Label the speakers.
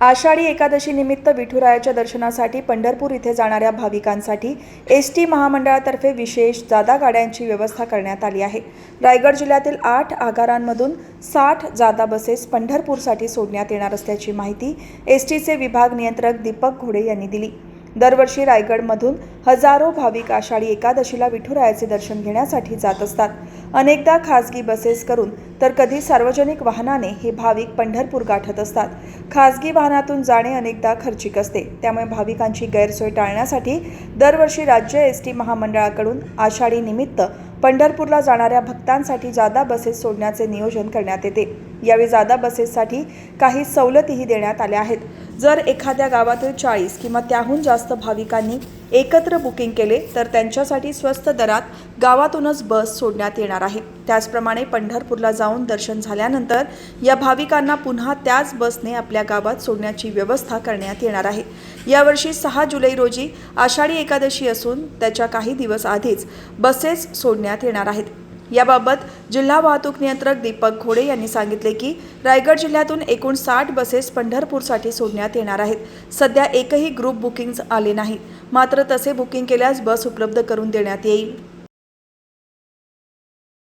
Speaker 1: आषाढी एकादशीनिमित्त विठुरायाच्या दर्शनासाठी पंढरपूर इथे जाणाऱ्या भाविकांसाठी एस टी महामंडळातर्फे विशेष जादा गाड्यांची व्यवस्था करण्यात आली आहे. रायगड जिल्ह्यातील आठ आगारांमधून साठ जादा बसेस पंढरपूरसाठी सोडण्यात येणार असल्याची माहिती एस टीचे विभाग नियंत्रक दीपक घोडे यांनी दिली. दरवर्षी रायगडमधून हजारो भाविक आषाढी एकादशीला विठुरायाचे दर्शन घेण्यासाठी जात असतात. अनेकदा खासगी बसेस करून तर कधी सार्वजनिक वाहनाने हे भाविक पंढरपूर गाठत असतात. खासगी वाहनातून जाणे अनेकदा खर्चिक असते. त्यामुळे भाविकांची गैरसोय टाळण्यासाठी दरवर्षी राज्य एस टी महामंडळाकडून आषाढी निमित्त पंढरपूरला जाणाऱ्या भक्तांसाठी जादा बसेस सोडण्याचे नियोजन करण्यात येते. यावेळी जादा बसेससाठी काही सवलतीही देण्यात आल्या आहेत. जर एखाद्या गावातील चाळीस किंवा त्याहून जास्त भाविकांनी एकत्र बुकिंग केले तर त्यांच्यासाठी स्वस्त दरात गावातूनच बस सोडण्यात येणार आहे. त्याचप्रमाणे पंढरपूरला जाऊन दर्शन झाल्यानंतर या भाविकांना पुन्हा त्याच बसने आपल्या गावात सोडण्याची व्यवस्था करण्यात येणार आहे. यावर्षी सहा जुलै रोजी आषाढी एकादशी असून त्याच्या काही दिवस आधीच बसेस सोडण्यात येणार आहेत. याबाबत जिल्हा वाहतूक नियंत्रक दीपक घोडे यांनी सांगितले की रायगड जिल्ह्यातून एकूण साठ बसेस पंढरपूरसाठी सोडण्यात येणार आहेत. सध्या एकही ग्रुप बुकिंग आले नाही मात्र तसे बुकिंग केल्यास बस उपलब्ध करून देण्यात येईल.